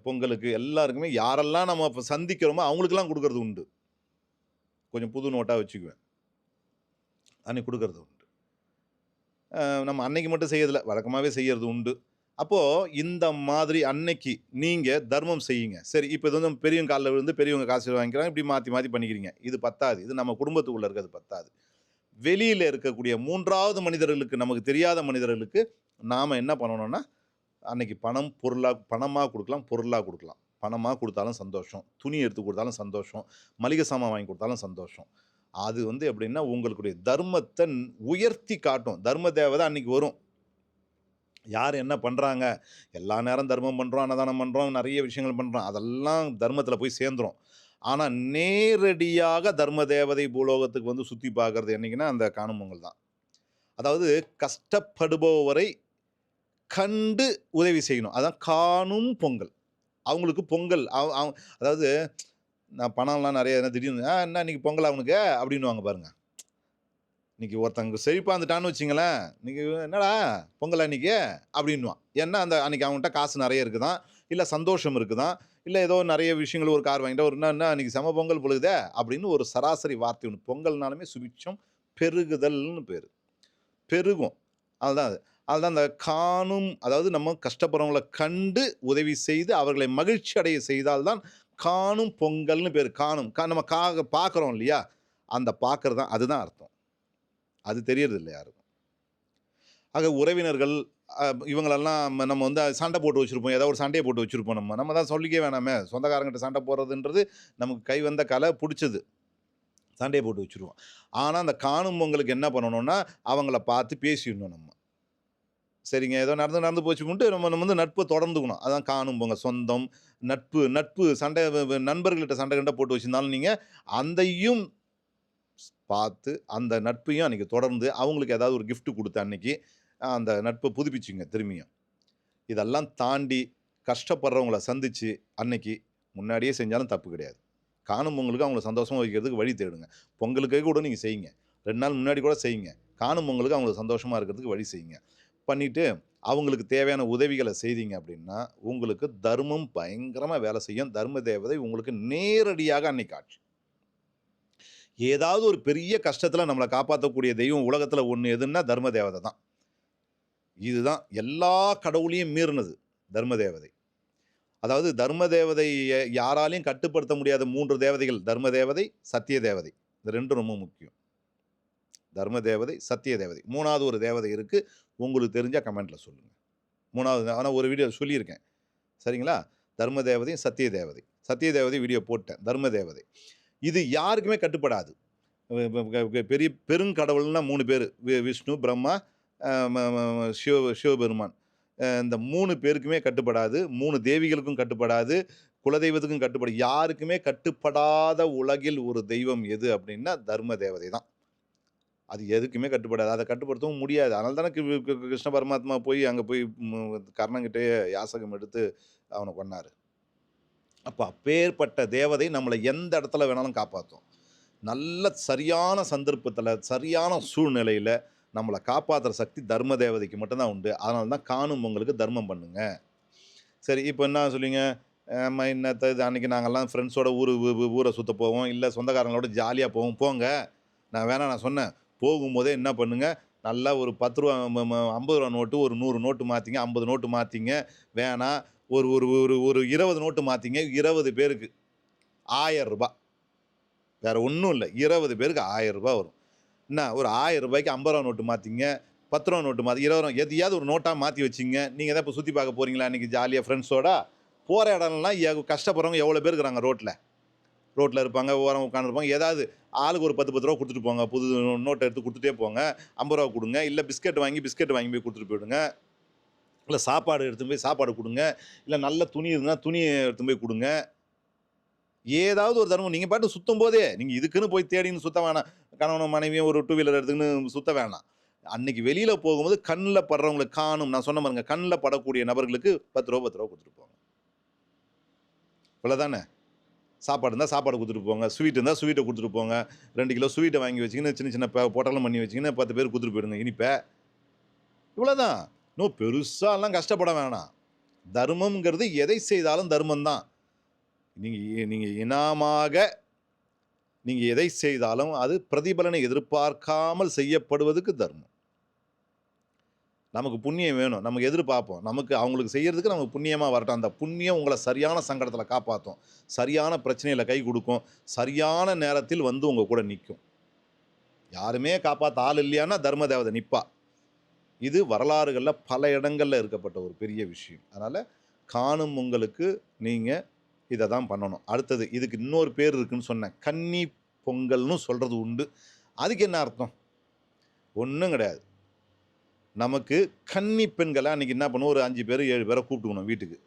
பொங்கலுக்கு எல்லாருக்குமே யாரெல்லாம் நம்ம இப்போ சந்திக்கிறோமோ அவங்களுக்கெல்லாம் கொடுக்கறது உண்டு. கொஞ்சம் புது நோட்டாக வச்சுக்குவேன். அன்னைக்கு கொடுக்கறது உண்டு. நம்ம அன்னைக்கு மட்டும் செய்யறதில்ல வழக்கமாகவே செய்கிறது உண்டு. அப்போது இந்த மாதிரி அன்னைக்கு நீங்கள் தர்மம் செய்யுங்க. சரி இப்போ இது வந்து பெரியவங்க காலில் விழுந்து பெரியவங்க காசு வாங்கிக்கிறாங்க இப்படி மாற்றி மாற்றி பண்ணிக்கிறீங்க. இது பத்தாது. இது நம்ம குடும்பத்துக்குள்ளே இருக்கிறது பத்தாது. வெளியில் இருக்கக்கூடிய மூன்றாவது மனிதர்களுக்கு நமக்கு தெரியாத மனிதர்களுக்கு நாம் என்ன பண்ணணும்னா அன்னைக்கு பணம் பொருளாக பணமாக கொடுக்கலாம் பொருளாக கொடுக்கலாம். பணமாக கொடுத்தாலும் சந்தோஷம். துணி எடுத்து கொடுத்தாலும் சந்தோஷம். மளிகை சாமான் வாங்கி கொடுத்தாலும் சந்தோஷம். அது வந்து எப்படின்னா உங்களுடைய தர்மத்தை உயர்த்தி காட்டும். தர்ம தேவதை அன்றைக்கி வரும். யார் என்ன பண்ணுறாங்க எல்லா நேரம் தர்மம் பண்ணுறோம் அன்னதானம் பண்ணுறோம் நிறைய விஷயங்கள் பண்ணுறோம் அதெல்லாம் தர்மத்தில் போய் சேர்ந்துடும் ஆனால் நேரடியாக தர்ம தேவதை பூலோகத்துக்கு வந்து சுற்றி பார்க்கறது என்னைக்குன்னா அந்த காணும் தான். அதாவது கஷ்டப்படுபவரை கண்டு உதவி செய்யணும். அதான் காணும் பொங்கல். அவங்களுக்கு பொங்கல். அவ- அதாவது நான் பணம்லாம் நிறைய என்ன திடீர்னு "ஆ, என்ன இன்றைக்கி பொங்கல் அவனுக்கு அப்படின்னுவாங்க பாருங்கள் இன்றைக்கி ஒருத்தங்க செழிப்பாக இருந்துட்டான்னு வச்சிங்களேன் இன்றைக்கி என்னடா பொங்கல் அன்றைக்கி அப்படின்னுவான். ஏன்னா அந்த அன்றைக்கி அவன்கிட்ட காசு நிறைய இருக்குதான். இல்லை சந்தோஷம் இருக்குதான். இல்லை ஏதோ நிறைய விஷயங்கள் ஒரு கார் வாங்கிட்டா ஒரு என்ன என்ன அன்னைக்கு செம பொங்கல் பொழுதே? அப்படின்னு ஒரு சராசரி வார்த்தை ஒன்று பொங்கல்னாலுமே சுபிட்சம் பெருகுதல்னு பேர். பெருகும். அதுதான் அது. அதுதான் அந்த காணும் அதாவது நம்ம கஷ்டப்படுறவங்களை கண்டு உதவி செய்து அவர்களை மகிழ்ச்சி அடைய செய்தால்தான் காணும் பொங்கல்னு பேர். காணும். கா நம்ம கா பார்க்குறோம் இல்லையா? அந்த பார்க்கறது தான் அதுதான் அர்த்தம். அது தெரியறது இல்லை யாருக்கும். ஆக உறவினர்கள் இவங்களெல்லாம் நம்ம- நம்ம வந்து சண்டை போட்டு வச்சுருப்போம். ஏதாவது ஒரு சண்டையை போட்டு வச்சுருப்போம் நம்ம. நம்ம தான் சொல்லிக்கவே வேணாமே. சொந்தக்காரங்கிட்ட சண்டை போடுறதுன்றது நமக்கு கை வந்த கலை பிடிச்சது. சண்டையை போட்டு வச்சுருவோம். ஆனால் அந்த காணும் பொங்கலுக்கு என்ன பண்ணணும்னா அவங்கள பார்த்து பேசிடணும் நம்ம. சரிங்க. ஏதோ நடந்து நடந்து போச்சுக்கிட்டு நம்ம நம்ம வந்து நட்பை தொடர்ந்துக்கணும். அதான் காணும் போங்க. சொந்தம் நட்பு நட்பு சண்டை நண்பர்கள்கிட்ட சண்டை கண்டை போட்டு வச்சிருந்தாலும் நீங்கள் அந்தையும் பார்த்து அந்த நட்பையும் அன்றைக்கி தொடர்ந்து அவங்களுக்கு ஏதாவது ஒரு கிஃப்ட்டு கொடுத்த அன்னைக்கு அந்த நட்பை புதுப்பிச்சுங்க திரும்பியும். இதெல்லாம் தாண்டி கஷ்டப்படுறவங்கள சந்தித்து அன்னைக்கு முன்னாடியே செஞ்சாலும் தப்பு கிடையாது. காணும் பொங்கலுக்கு அவங்கள சந்தோஷமாக வைக்கிறதுக்கு வழி தேடுங்க. பொங்கலுக்கே கூட நீங்கள் செய்யுங்க. ரெண்டு நாள் முன்னாடி கூட செய்யுங்க. காணும் பொங்கலுக்கு அவங்கள சந்தோஷமாக இருக்கிறதுக்கு வழி செய்யுங்க. பண்ணிவிட்டு அவங்களுக்கு தேவையான உதவிகளை செய்தீங்க அப்படின்னா உங்களுக்கு தர்மம் பயங்கரமாக வேலை செய்யும். தர்ம தேவதை உங்களுக்கு நேரடியாக அன்னைக்கு ஆட்சி. ஏதாவது ஒரு பெரிய கஷ்டத்தில் நம்மளை காப்பாற்றக்கூடிய தெய்வம் உலகத்தில் ஒன்று எதுன்னா தர்ம தேவதை தான். இதுதான் எல்லா கடவுளையும் மீறினது தர்ம தேவதை. அதாவது தர்ம தேவதையை யாராலையும் கட்டுப்படுத்த முடியாத மூன்று தேவதைகள் தர்ம தேவதை சத்திய தேவதை. இந்த ரெண்டும் ரொம்ப முக்கியம். தர்ம தேவதை சத்திய தேவதை. மூணாவது ஒரு தேவதை இருக்குது உங்களுக்கு தெரிஞ்சால் கமெண்ட்டில் சொல்லுங்கள் மூணாவது ஆனால் ஒரு வீடியோ சொல்லியிருக்கேன். சரிங்களா? தர்ம தேவதையும் சத்திய தேவதை சத்திய தேவதை வீடியோ போட்டேன். தர்ம தேவதை இது யாருக்குமே கட்டுப்படாது. பெரிய பெருங்கடவுள்னா மூணு பேர். விஷ்ணு பிரம்மா சிவ சிவபெருமான். இந்த மூணு பேருக்குமே கட்டுப்படாது. மூணு தேவிகளுக்கும் கட்டுப்படாது. குலதெய்வத்துக்கும் கட்டுப்படாது யாருக்குமே கட்டுப்படாத உலகில் ஒரு தெய்வம் எது அப்படின்னா தர்ம தேவதை தான். அது எதுக்குமே கட்டுப்படாது. அதை கட்டுப்படுத்தவும் முடியாது. அதனால தானே கி- கிருஷ்ண பரமாத்மா போய் அங்கே போய் கர்ணங்கிட்டே யாசகம் எடுத்து அவனை கொண்டார் அப்போ அப்பேற்பட்ட தேவதை நம்மளை எந்த இடத்துல வேணாலும் காப்பாற்றும் நல்ல சரியான சந்தர்ப்பத்தில் சரியான சூழ்நிலையில் நம்மளை காப்பாற்றுற சக்தி தர்ம தேவதைக்கு மட்டும்தான் உண்டு. அதனால தான் காணும் உங்களுக்கு தர்மம் பண்ணுங்க. சரி இப்போ என்ன சொல்லுவீங்க? நம்ம என்னத்தது அன்றைக்கி நாங்கள்லாம் ஃப்ரெண்ட்ஸோட ஊர் ஊரை சுற்ற போவோம். இல்லை சொந்தக்காரங்களோட ஜாலியாக போவோம். போங்க. நான் வேணாம் நான் சொன்னேன். போகும்போதே என்ன பண்ணுங்கள் நல்லா ஒரு பத்து ரூபா ம- ஐம்பது ரூபா நோட்டு ஒரு நூறு நோட்டு மாற்றிங்க ஐம்பது நோட்டு மாற்றிங்க வேணாம் ஒரு ஒரு ஒரு ஒரு இருபது நோட்டு மாற்றிங்க இருபது பேருக்கு. ஆயரூபா வேறு ஒன்றும் இல்லை. இருபது பேருக்கு ஆயரூபா வரும். என்ன ஒரு ஆயிரம் ரூபாய்க்கு ஐம்பது ரூபா நோட்டு மாற்றிங்க பத்து ரூபா நோட்டு மாற்றி இருபது ரூபா எதையாவது ஒரு நோட்டாக மாற்றி வச்சிங்க. நீங்கள் தான் இப்போ சுற்றி பார்க்க போகிறீங்களா இன்றைக்கி ஜாலியாக ஃப்ரெண்ட்ஸோட போகிற இடம்லாம் கஷ்டப்படுறவங்க எவ்வளோ பேர் இருக்கிறாங்க ரோட்டில் ரோட்டில் இருப்பாங்க ஓரம் உட்காந்துருப்பாங்க ஏதாவது ஆளுக்கு ஒரு பத்து பத்து ரூபா கொடுத்துட்டு போங்க. புது நோட்டை எடுத்து கொடுத்துட்டே போங்க. ஐம்பது ரூபா கொடுங்க. இல்லை பிஸ்கெட் வாங்கி பிஸ்கெட் வாங்கி போய் கொடுத்துட்டு போயிடுங்க. இல்லை சாப்பாடு எடுத்து போய் சாப்பாடு கொடுங்க. இல்லை நல்ல துணி இருந்தால் துணி எடுத்து போய் கொடுங்க. ஏதாவது ஒரு தர்மம் நீங்கள் பாட்டு சுத்தும் போதே நீங்கள் இதுக்குன்னு போய் தேடின்னு சுத்த வேணாம். கணவனும் மனைவியும் ஒரு டூ வீலர் எடுத்துக்கின்னு சுத்த வேணாம். அன்னைக்கு வெளியில் போகும்போது கண்ணில் படுறவங்களுக்கு காணும். நான் சொன்ன பாருங்க கண்ணில் படக்கூடிய நபர்களுக்கு பத்து ரூபா பத்து ரூபா கொடுத்துட்டு போங்க. இவ்வளோதானே சாப்பாடு இருந்தால் சாப்பாடு கொடுத்துட்டு போங்க. ஸ்வீட் இருந்தால் ஸ்வீட்டை கொடுத்துட்டு போங்க. ரெண்டு கிலோ ஸ்வீட்டை வாங்கி வச்சிக்கின்னு சின்ன சின்ன பொட்டலம் பண்ணி வச்சிங்கன்னா பத்து பேர் கொடுத்துட்டு போயிடுங்க. இனிப்பை. இவ்வளோதான் இன்னும் பெருசாலாம் கஷ்டப்பட வேணாம். தர்மம்ங்கிறது எதை செய்தாலும் தர்மம் தான் நீங்கள் நீங்கள் இனாமாக நீங்கள் எதை செய்தாலும் அது பிரதிபலனை எதிர்பார்க்காமல் செய்யப்படுவதுக்கு தர்மம். நமக்கு புண்ணியம் வேணும். நமக்கு எதிர்பார்ப்போம். நமக்கு அவங்களுக்கு செய்கிறதுக்கு நமக்கு புண்ணியமாக வரட்டும். அந்த புண்ணியம் உங்களை சரியான சங்கடத்தில் காப்பாற்றும் சரியான பிரச்சனையில் கை கொடுக்கும். சரியான நேரத்தில் வந்து உங்கள் கூட நிற்கும் யாருமே காப்பாற்ற ஆள் இல்லையான்னா தர்ம தேவதை நிற்பா இது வரலாறுகளில் பல இடங்களில் இருக்கப்பட்ட ஒரு பெரிய விஷயம். அதனால் காணும் உங்களுக்கு நீங்கள் இதை தான் பண்ணணும். அடுத்தது இதுக்கு இன்னொரு பேர் இருக்குன்னு சொன்னேன். கன்னி பொங்கல்னு சொல்கிறது உண்டு. அதுக்கு என்ன அர்த்தம்? ஒன்றும் கிடையாது. நமக்கு கன்னி பெண்களை அன்றைக்கி என்ன பண்ணுவோம்? ஒரு அஞ்சு பேர் ஏழு பேரை கூப்பிட்டுக்கணும் வீட்டுக்கு.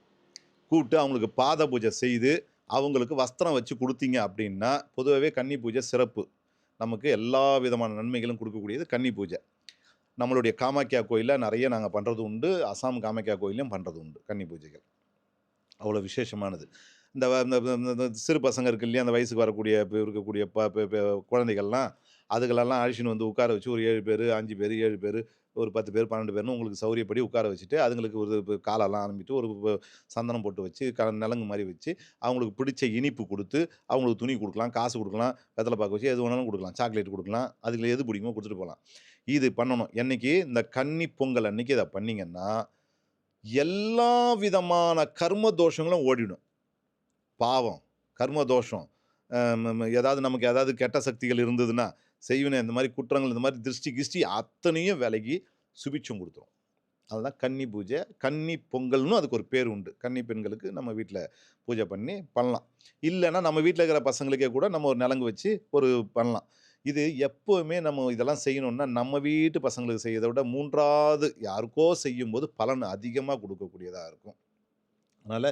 கூப்பிட்டு அவங்களுக்கு பாத பூஜை செய்து அவங்களுக்கு வஸ்திரம் வச்சு கொடுத்தீங்க அப்படின்னா பொதுவாகவே கன்னி பூஜை சிறப்பு. நமக்கு எல்லா விதமான நன்மைகளும் கொடுக்கக்கூடியது கன்னி பூஜை. நம்மளுடைய காமாக்கியா கோயிலில் நிறைய நாங்கள் பண்ணுறது உண்டு. அசாம் காமாக்கியா கோயிலையும் பண்ணுறது உண்டு கன்னி பூஜைகள். அவ்வளோ விசேஷமானது. இந்த வ- இந்த இந்த- சிறு பசங்க இருக்கு இல்லையா? அந்த வயசுக்கு வரக்கூடிய இப்போ இருக்கக்கூடிய ப ப- குழந்தைகள்லாம் அதுகளெல்லாம் அழிச்சின்னு வந்து உட்கார வச்சு ஒரு ஏழு பேர் அஞ்சு பேர் ஏழு பேர் ஒரு பத்து பேர் பன்னெண்டு பேர்னு உங்களுக்கு சௌரியப்படி உட்கார வச்சுட்டு அதுங்களுக்கு ஒரு காலெல்லாம் ஆரம்பிட்டு ஒரு சந்தனம் போட்டு வச்சு க நலங்கு மாதிரி வச்சு அவங்களுக்கு பிடிச்ச இனிப்பு கொடுத்து அவங்களுக்கு துணி கொடுக்கலாம் காசு கொடுக்கலாம் வெத்தலை பார்க்க வச்சு எது வேணாலும் கொடுக்கலாம் சாக்லேட் கொடுக்கலாம் அதில் எது பிடிக்குமோ கொடுத்துட்டு போகலாம். இது பண்ணணும். என்றைக்கி இந்த கன்னி பொங்கல் அன்னைக்கு இதை பண்ணீங்கன்னா எல்லா விதமான கர்ம தோஷங்களும் ஓடிடும். பாவம் கர்ம தோஷம். ஏதாவது நமக்கு ஏதாவது கெட்ட சக்திகள் இருந்ததுன்னா செய்வினை இந்த மாதிரி குற்றங்கள் இந்த மாதிரி திருஷ்டி கிஷ்டி அத்தனையும் விலகி சுபிச்சம் கொடுத்துரும். அதுதான் கன்னி பூஜை. கன்னி பொங்கல்னு அதுக்கு ஒரு பேர் உண்டு. கன்னி பெண்களுக்கு நம்ம வீட்டில் பூஜை பண்ணி பண்ணலாம். இல்லைன்னா நம்ம வீட்டில் இருக்கிற பசங்களுக்கே கூட நம்ம ஒரு நிலங்கு வச்சு ஒரு பண்ணலாம். இது எப்போவுமே நம்ம இதெல்லாம் செய்யணும்னா நம்ம வீட்டு பசங்களுக்கு செய்யறதை விட மூன்றாவது யாருக்கோ செய்யும்போது பலன் அதிகமாக கொடுக்கக்கூடியதாக இருக்கும். அதனால்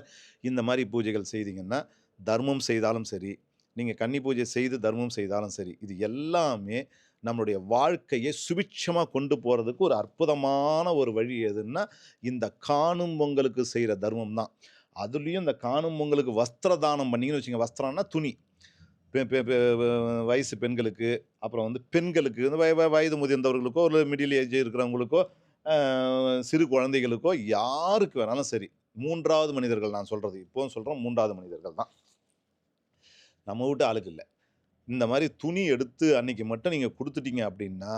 இந்த மாதிரி பூஜைகள் செய்தீங்கன்னா தர்மம் செய்தாலும் சரி நீங்கள் கன்னி பூஜை செய்து தர்மம் செய்தாலும் சரி இது எல்லாமே நம்மளுடைய வாழ்க்கையை சுபிட்சமாக கொண்டு போகிறதுக்கு ஒரு அற்புதமான ஒரு வழி எதுன்னா இந்த காணும் பொங்கலுக்கு செய்கிற தர்மம் தான். அதுலேயும் இந்த காணும் பொங்கலுக்கு வஸ்திர தானம் பண்ணிங்கன்னு வச்சுங்க வஸ்திரம்னா துணி. வயசு பெண்களுக்கு அப்புறம் வந்து பெண்களுக்கு இந்த வய வயது முதிர்ந்தவர்களுக்கோ ஒரு மிடில் ஏஜ் இருக்கிறவங்களுக்கோ சிறு குழந்தைகளுக்கோ யாருக்கு வேணாலும் சரி மூன்றாவது மனிதர்கள் நான் சொல்கிறது இப்போவும் சொல்கிறோம் மூன்றாவது மனிதர்கள் தான். நம்ம வீட்டு ஆளுக்கு இல்லை. இந்த மாதிரி துணி எடுத்து அன்னைக்கு மட்டும் நீங்கள் கொடுத்துட்டீங்க அப்படின்னா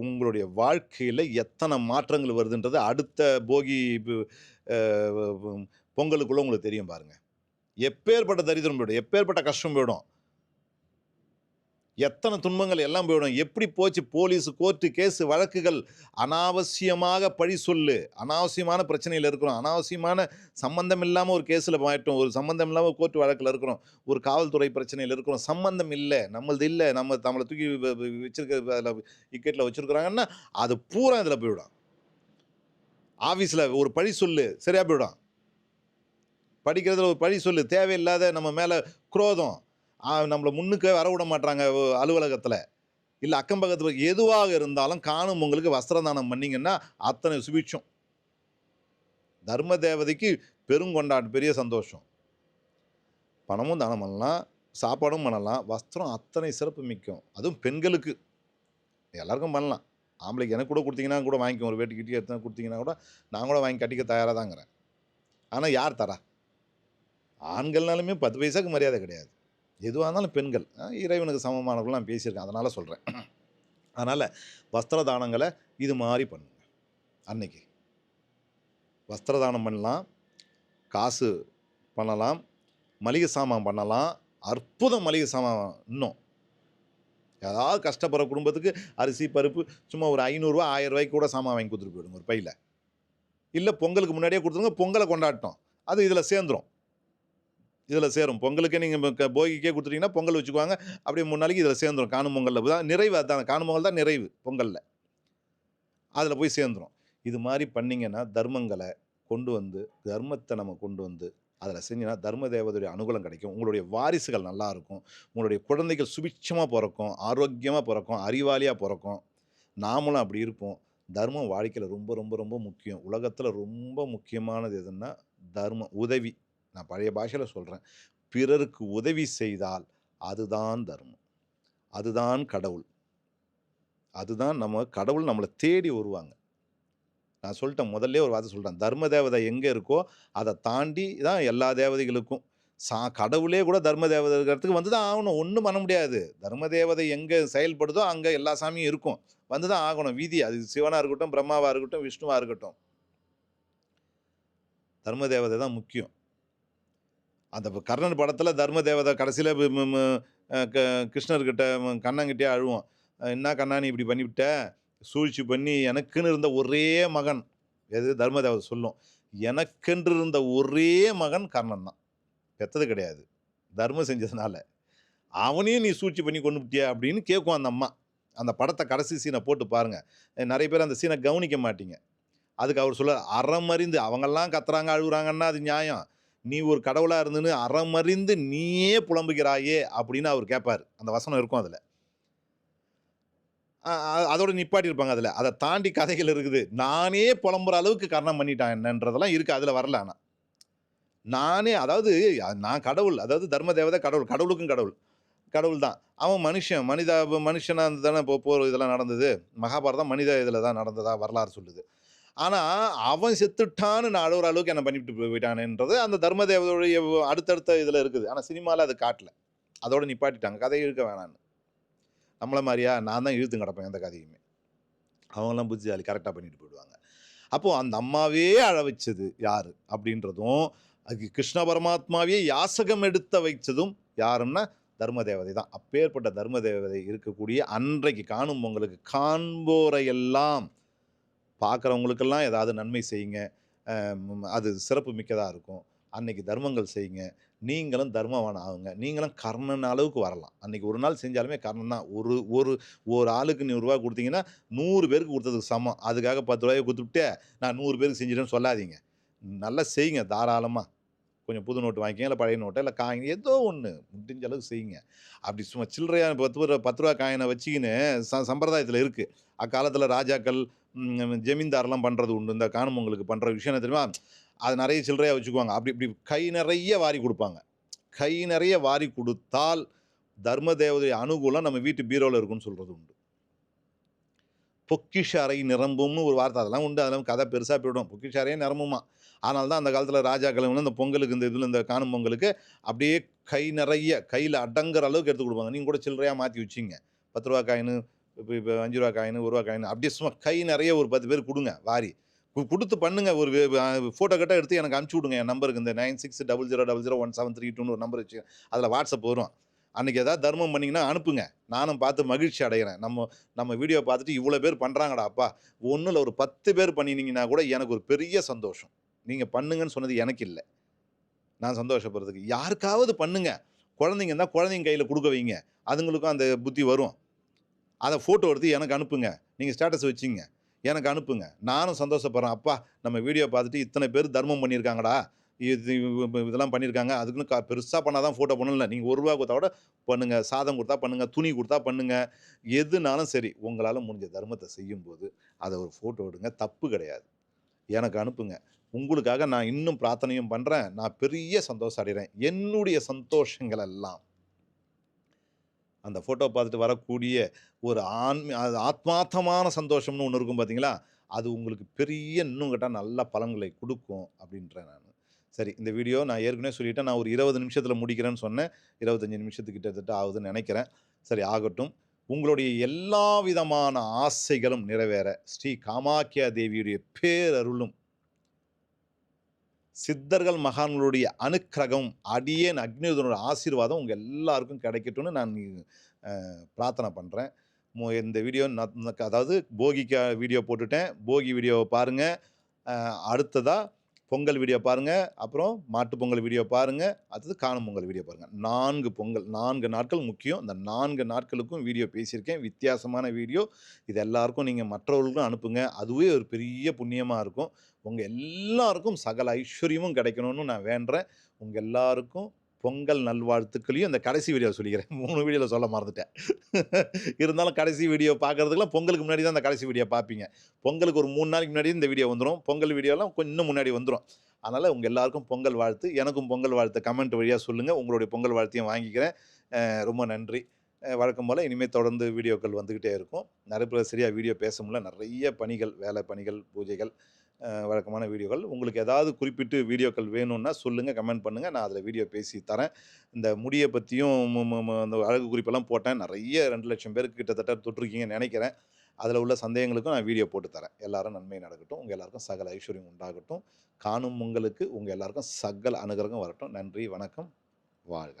உங்களுடைய வாழ்க்கையில் எத்தனை மாற்றங்கள் வருதுன்றது அடுத்த போகி பொங்கலுக்குள்ளே உங்களுக்கு தெரியும் பாருங்கள் எப்பேற்பட்ட தரித்திரம் போயிடும். எப்பேற்பட்ட கஷ்டம் போயிடும். எத்தனை துன்பங்கள் எல்லாம் போயிடும்? எப்படி போச்சு? போலீஸ் கோர்ட்டு கேஸு வழக்குகள்? அனாவசியமாக பழி சொல்லு. அனாவசியமான பிரச்சனையில் இருக்கிறோம். அனாவசியமான சம்பந்தம் இல்லாமல் ஒரு கேஸில் மாட்டோம் ஒரு சம்பந்தம் இல்லாமல் கோர்ட்டு வழக்கில் இருக்கிறோம். ஒரு காவல்துறை பிரச்சனையில் இருக்கிறோம். சம்பந்தம் இல்லை. நம்மளது இல்லை. நம்ம நம்மளை தூக்கி வச்சிருக்க அதில் விக்கெட்டில் வச்சுருக்குறாங்கன்னா அது பூரா இதில் போயிடும். ஆஃபீஸில் ஒரு பழி சொல்லு. சரியாக போயிடும். படிக்கிறதுல ஒரு பழி சொல்லு. தேவையில்லாத நம்ம மேலே குரோதம். நம்மளை முன்னுக்கே வர விட மாட்டாங்க அலுவலகத்தில். இல்லை அக்கம் பக்கத்தில் எதுவாக இருந்தாலும் காணும் உங்களுக்கு வஸ்திரதானம் பண்ணிங்கன்னா அத்தனை சுபிட்சம். தர்ம தேவதைக்கு பெருங்கொண்டாட்டு பெரிய சந்தோஷம். பணமும் தானம் பண்ணலாம் சாப்பாடும் பண்ணலாம் வஸ்திரம் அத்தனை சிறப்பு மிக்கும். அதுவும் பெண்களுக்கு. எல்லாருக்கும் பண்ணலாம். ஆம்பளைக்கு எனக்கு கூட கொடுத்தீங்கன்னா கூட வாங்கிக்கோ ஒரு வேட்டி கிட்டி எடுத்து கொடுத்தீங்கன்னா கூட நான் கூட வாங்கி கட்டிக்க தயாராக தாங்கிறேன் ஆனால் யார் தரா? ஆண்கள்னாலுமே பத்து பைசாவுக்கு மரியாதை கிடையாது. எதுவாக இருந்தாலும் பெண்கள். இறைவனுக்கு சமமானவர்கள் நான் பேசியிருக்கேன். அதனால் சொல்கிறேன் அதனால் வஸ்திர தானங்களை இது மாதிரி பண்ணுங்க. அன்னைக்கு. வஸ்திர தானம் பண்ணலாம். காசு பண்ணலாம். மளிகை சாமான் பண்ணலாம். அற்புதம் மளிகை சாமான் இன்னும். ஏதாவது கஷ்டப்படுற குடும்பத்துக்கு அரிசி பருப்பு சும்மா ஒரு ஐநூறுரூவா ஆயிரம் ரூபாய்க்கு கூட சாமான் வாங்கி கொடுத்துட்டு போயிடுங்க ஒரு பையில். இல்லை பொங்கலுக்கு முன்னாடியே கொடுத்துருங்க. பொங்கலை கொண்டாடட்டும் அது இதில் சேர்ந்துரும். இதில் சேரும். பொங்கலுக்கே நீங்கள் போகிக்கே கொடுத்துட்டீங்கன்னா பொங்கல் வச்சுக்குவாங்க. அப்படியே மூணு நாளைக்கு இதில் சேர்ந்துரும். காணும் பொங்கலில். தான் நிறைவு அதான். காணும் பொங்கல் தான் நிறைவு பொங்கலில். அதில் போய் சேர்ந்துரும். இது மாதிரி பண்ணிங்கன்னா தர்மங்களை கொண்டு வந்து தர்மத்தை நம்ம கொண்டு வந்து அதில் செஞ்சினா தர்ம தேவதையுடைய அனுகூலம் கிடைக்கும். உங்களுடைய வாரிசுகள் நல்லாயிருக்கும் உங்களுடைய குழந்தைகள் சுபிட்சமாக பிறக்கும் ஆரோக்கியமாக பிறக்கும் அறிவாளியாக பிறக்கும். நாமளும் அப்படி இருப்போம். தர்மம் வாழ்க்கையில் ரொம்ப ரொம்ப ரொம்ப முக்கியம். உலகத்தில் ரொம்ப முக்கியமானது எதுன்னா தர்மம் உதவி. நான் பழைய பாஷையில் சொல்கிறேன் பிறருக்கு உதவி செய்தால் அதுதான் தர்மம். அதுதான் கடவுள். அதுதான் நம்ம கடவுள் நம்மளை தேடி வருவாங்க. நான் சொல்லிட்டேன் முதல்ல ஒரு வார்த்தை சொல்கிறேன் தர்ம தேவதை எங்கே இருக்கோ அதை தாண்டி தான் எல்லா தேவதைகளுக்கும். சா கடவுளே கூட தர்ம தேவதை இருக்கிறதுக்கு வந்து தான் ஆகணும். ஒன்றும் பண்ண முடியாது. தர்ம தேவதை எங்கே செயல்படுதோ அங்கே எல்லா சாமியும் இருக்கும். வந்து தான் ஆகணும். வீதி அது சிவனாக இருக்கட்டும் பிரம்மாவாக இருக்கட்டும் விஷ்ணுவாக இருக்கட்டும். தர்ம தேவதை தான் முக்கியம். அந்த கர்ணன் படத்தில் தர்ம தேவதை கடைசியில் கிருஷ்ணர்கிட்ட கண்ணங்கிட்டே அழுவோம் என்ன கண்ணா நீ இப்படி பண்ணிவிட்ட? சூழ்ச்சி பண்ணி எனக்குன்னு இருந்த ஒரே மகன். எது? தர்ம தேவதை சொல்லும். எனக்கென்று இருந்த ஒரே மகன் கர்ணன் தான். பெத்தது கிடையாது. தர்மம் செஞ்சதுனால. அவனையும் நீ சூழ்ச்சி பண்ணி கொண்டு விட்டியா? அப்படின்னு கேட்கும் அந்த அம்மா. அந்த படத்தை கடைசி சீனை போட்டு பாருங்கள் நிறைய பேர் அந்த சீனை கவனிக்க மாட்டீங்க. அதுக்கு அவர் சொல்ல அறமறிந்து அவங்கெல்லாம் கத்துறாங்க அழுகுறாங்கன்னா அது நியாயம். நீ ஒரு கடவுளாக இருந்துன்னு அறமறிந்து நீயே புலம்புகிறாயே அப்படின்னு அவர் கேட்பார் அந்த வசனம் இருக்கும் அதில். அதோட நிப்பாட்டியிருப்பாங்க அதில். அதை தாண்டி கதைகள் இருக்குது. நானே புலம்புற அளவுக்கு கர்ணம் பண்ணிட்டான் என்னன்றதெல்லாம் இருக்குது அதில் வரல ஆனால் நானே அதாவது நான் கடவுள் அதாவது தர்ம தேவதை கடவுள் கடவுளுக்கும் கடவுள் கடவுள் தான். அவன் மனுஷன் மனித மனுஷனாக தானே இப்போ போர் இதெல்லாம் நடந்தது. மகாபாரதம் மனித இதில் தான் நடந்ததாக வரலாறு சொல்லுது. ஆனால் அவன் செத்துட்டான்னு நான் அழுகிற அளவுக்கு என்ன பண்ணிவிட்டு போயிட்டானேன்றது அந்த தர்மதேவதைய அடுத்தடுத்த இதில் இருக்குது. ஆனால் சினிமாவில் அது காட்டல. அதோட நிப்பாட்டிட்டாங்க. கதை இழுக்க வேணான்னு நம்மளை மாதிரியா நான் தான் இழுத்து கிடப்பேன் எந்த கதையுமே. அவங்களாம் புத்திசாலி கரெக்டாக பண்ணிட்டு போயிடுவாங்க. அப்போது அந்த அம்மாவே அழ வச்சது யார்? அப்படின்றதும் அதுக்கு கிருஷ்ண பரமாத்மாவே யாசகம் எடுத்த வைச்சதும் யாருன்னா தர்ம தேவதை தான். அப்பேற்பட்ட தர்ம தேவதை இருக்கக்கூடிய அன்றைக்கு காணும் உங்களுக்கு காண்போரையெல்லாம் பார்க்குறவங்களுக்கெல்லாம் ஏதாவது நன்மை செய்யுங்க. அது சிறப்பு மிக்கதாக இருக்கும். அன்னைக்கு தர்மங்கள் செய்யுங்க. நீங்களும் தர்மவான் ஆகுங்க. நீங்களும் கர்ணன் அளவுக்கு வரலாம். அன்னைக்கு ஒரு நாள் செஞ்சாலுமே கர்ணன் தான். ஒரு ஒரு ஒரு ஆளுக்கு நூறுரூவா கொடுத்தீங்கன்னா நூறு பேருக்கு கொடுத்ததுக்கு சமம். அதுக்காக பத்து ரூபாயை கொடுத்துட்டு நான் நூறு பேருக்கு செஞ்சிட்டேன்னு சொல்லாதீங்க. நல்லா செய்யுங்க தாராளமாக கொஞ்சம் புது நோட்டு வாங்கிக்கோங்க இல்லை பழைய நோட்டை இல்லை காயின் ஏதோ ஒன்று முடிஞ்ச அளவுக்கு செய்யுங்க. அப்படி சும்மா சில்லறையான பத்து ரூபா பத்து ரூபா காயினை வச்சுக்கின்னு ச சம்பிரதாயத்தில் இருக்குது அக்காலத்தில் ராஜாக்கள் ஜமீன்தாரெலாம் பண்ணுறது உண்டு. இந்த காணும் உங்களுக்கு பண்ணுற விஷயம் என்ன தெரியுமா? அது நிறைய சில்லறையாக வச்சுக்குவாங்க. அப்படி இப்படி கை நிறைய வாரி கொடுப்பாங்க. கை நிறைய வாரி கொடுத்தால் தர்ம தேவதை அனுகூலம் நம்ம வீட்டு பீரோவில் இருக்குன்னு சொல்கிறது உண்டு. பொக்கிஷ அறை நிரம்பும்னு ஒரு வார்த்தை அதெல்லாம் உண்டு. அதெல்லாம் கதை பெருசாக போயிடும். பொக்கிஷ அறையே நிரம்புமா? அதனால தான் அந்த காலத்தில் ராஜாக்கள் வந்து இந்த பொங்கலுக்கு இந்த இதில் இந்த காணும் பொங்கலுக்கு அப்படியே கை நிறைய கையில் அடங்குற அளவுக்கு எடுத்து கொடுப்பாங்க. நீங்கள் கூட சில்லறையாக மாற்றி வச்சிங்க. பத்து ரூபா காயின் இப்போ இப்போ அஞ்சு ரூபா காயின் ஒரு ரூபா காயின் அப்படியே சும்மா கை நிறைய ஒரு பத்து பேர் கொடுங்க வாரி. கொடுத்து பண்ணுங்க. ஒரு ஃபோட்டோ கட்ட எடுத்து எனக்கு அனுப்பிச்சி விடுங்க. என் நம்பருக்கு இந்த nine six double zero double zero one seven three டூன்னு ஒரு நம்பர் வச்சு அதில் வாட்ஸ்அப் வரும். அன்றைக்கி ஏதாவது தர்மம் பண்ணிங்கன்னா அனுப்புங்க. நானும் பார்த்து மகிழ்ச்சி அடைகிறேன் நம்ம நம்ம வீடியோ பார்த்துட்டு இவ்வளோ பேர் பண்ணுறாங்கடா அப்பா. ஒன்றில் ஒரு பத்து பேர் பண்ணினீங்கன்னா கூட எனக்கு ஒரு பெரிய சந்தோஷம். நீங்கள் பண்ணுங்கன்னு சொன்னது எனக்கு இல்லை. நான் சந்தோஷப்படுறதுக்கு. யாருக்காவது பண்ணுங்க. குழந்தைங்க இருந்தால் குழந்தைங்க கையில் கொடுக்க வைங்க. அதுங்களுக்கும் அந்த புத்தி வரும். அதை ஃபோட்டோ எடுத்து எனக்கு அனுப்புங்க. நீங்கள் ஸ்டேட்டஸ் வச்சுங்க. எனக்கு அனுப்புங்க. நானும் சந்தோஷப்படுறேன். அப்பா நம்ம வீடியோ பார்த்துட்டு இத்தனை பேர் தர்மம் பண்ணியிருக்காங்கடா இது இதெல்லாம் பண்ணியிருக்காங்க அதுக்குன்னு க பெருசாக பண்ணால் தான் ஃபோட்டோ பண்ணல நீங்கள் ஒரு ரூபா கொடுத்தா கூட பண்ணுங்கள் சாதம் கொடுத்தா பண்ணுங்கள் துணி கொடுத்தா பண்ணுங்கள் எதுனாலும் சரி உங்களால் முடிஞ்ச தர்மத்தை செய்யும்போது அதை ஒரு ஃபோட்டோ எடுங்க. தப்பு கிடையாது. எனக்கு அனுப்புங்க. உங்களுக்காக நான் இன்னும் பிரார்த்தனையும் பண்ணுறேன் நான் பெரிய சந்தோஷம் அடைகிறேன். என்னுடைய சந்தோஷங்கள் எல்லாம் அந்த ஃபோட்டோ பார்த்துட்டு வரக்கூடிய ஒரு ஆன்மீ அது ஆத்மார்த்தமான சந்தோஷம்னு ஒன்று இருக்கும் பார்த்தீங்களா அது உங்களுக்கு பெரிய இன்னும் கேட்டால் நல்ல பலன்களை கொடுக்கும் அப்படின்றேன் நான். சரி இந்த வீடியோ நான் ஏற்கனவே சொல்லிவிட்டேன் நான் ஒரு இருபது நிமிஷத்தில் முடிக்கிறேன்னு சொன்னேன். இருபத்தஞ்சி நிமிஷத்துக்கு கிட்டத்தட்ட ஆகுதுன்னு நினைக்கிறேன். சரி ஆகட்டும். உங்களுடைய எல்லா விதமான ஆசைகளும் நிறைவேற ஸ்ரீ காமாக்கியா தேவியுடைய பேரருளும் சித்தர்கள் மகான்களுடைய அனுக்கிரகம் அடியேன் அக்னியுதனோட ஆசீர்வாதம் உங்கள் எல்லாருக்கும் கிடைக்கட்டும்னு நான் பிரார்த்தனை பண்ணுறேன் இந்த வீடியோ நான் அதாவது போகிக்கு வீடியோ போட்டுட்டேன். போகி வீடியோவை பாருங்கள் அடுத்ததாக பொங்கல் வீடியோ பாருங்கள் அப்புறம் மாட்டு பொங்கல் வீடியோ பாருங்கள் அடுத்தது காணும் பொங்கல் வீடியோ பாருங்கள் நான்கு பொங்கல் நான்கு நாட்கள் முக்கியம். இந்த நான்கு நாட்களுக்கும் வீடியோ பேசியிருக்கேன். வித்தியாசமான வீடியோ. இது எல்லாருக்கும் நீங்கள் மற்றவர்களுக்கும் அனுப்புங்க. அதுவே ஒரு பெரிய புண்ணியமாக இருக்கும். உங்கள் எல்லாருக்கும் சகல ஐஸ்வர்யமும் கிடைக்கணும்னு நான் வேண்டுறேன் உங்கள் எல்லாருக்கும் பொங்கல் நல்வாழ்த்துக்களையும் இந்த கடைசி வீடியோ சொல்லிக்கிறேன். மூணு வீடியோவில் சொல்ல மறந்துட்டேன். இருந்தாலும் கடைசி வீடியோ பார்க்குறதுக்குலாம் பொங்கலுக்கு முன்னாடி தான் அந்த கடைசி வீடியோ பார்ப்பீங்க. பொங்கலுக்கு ஒரு மூணு நாளைக்கு முன்னாடி இந்த வீடியோ வந்துடும் பொங்கல் வீடியோலாம் கொஞ்சம் இன்னும் முன்னாடி வந்துடும் அதனால் உங்கள் எல்லாருக்கும் பொங்கல் வாழ்த்து. எனக்கும் பொங்கல் வாழ்த்து. கமெண்ட் வழியாக சொல்லுங்கள் உங்களுடைய பொங்கல் வாழ்த்தையும் வாங்கிக்கிறேன். ரொம்ப நன்றி. வழக்கம் போல் இனிமேல் தொடர்ந்து வீடியோக்கள் வந்துக்கிட்டே இருக்கும். நிறைய பேர் சரியாக வீடியோ பேச முடியல. நிறைய பணிகள் வேலை பணிகள் பூஜைகள் வழக்கமான வீடியோக்கள். உங்களுக்கு ஏதாவது குறிப்பிட்டு வீடியோக்கள் வேணும்னா சொல்லுங்கள் கமெண்ட் பண்ணுங்கள் நான் அதில் வீடியோ பேசி தரேன். இந்த முடியை பற்றியும் அந்த அழகு குறிப்பெல்லாம் போட்டேன். நிறைய ரெண்டு லட்சம் பேருக்கு கிட்டத்தட்ட தொட்டிருக்கீங்கன்னு நினைக்கிறேன். அதில் உள்ள சந்தேகங்களுக்கும் நான் வீடியோ போட்டு தரேன். எல்லாரும் நன்மை நடக்கட்டும். உங்கள் எல்லாருக்கும் சகல ஐஸ்வர்யம் உண்டாகட்டும். காணும் உங்களுக்கு உங்கள் எல்லாருக்கும் சகல அனுகிரகம் வரட்டும். நன்றி வணக்கம். வாழ்க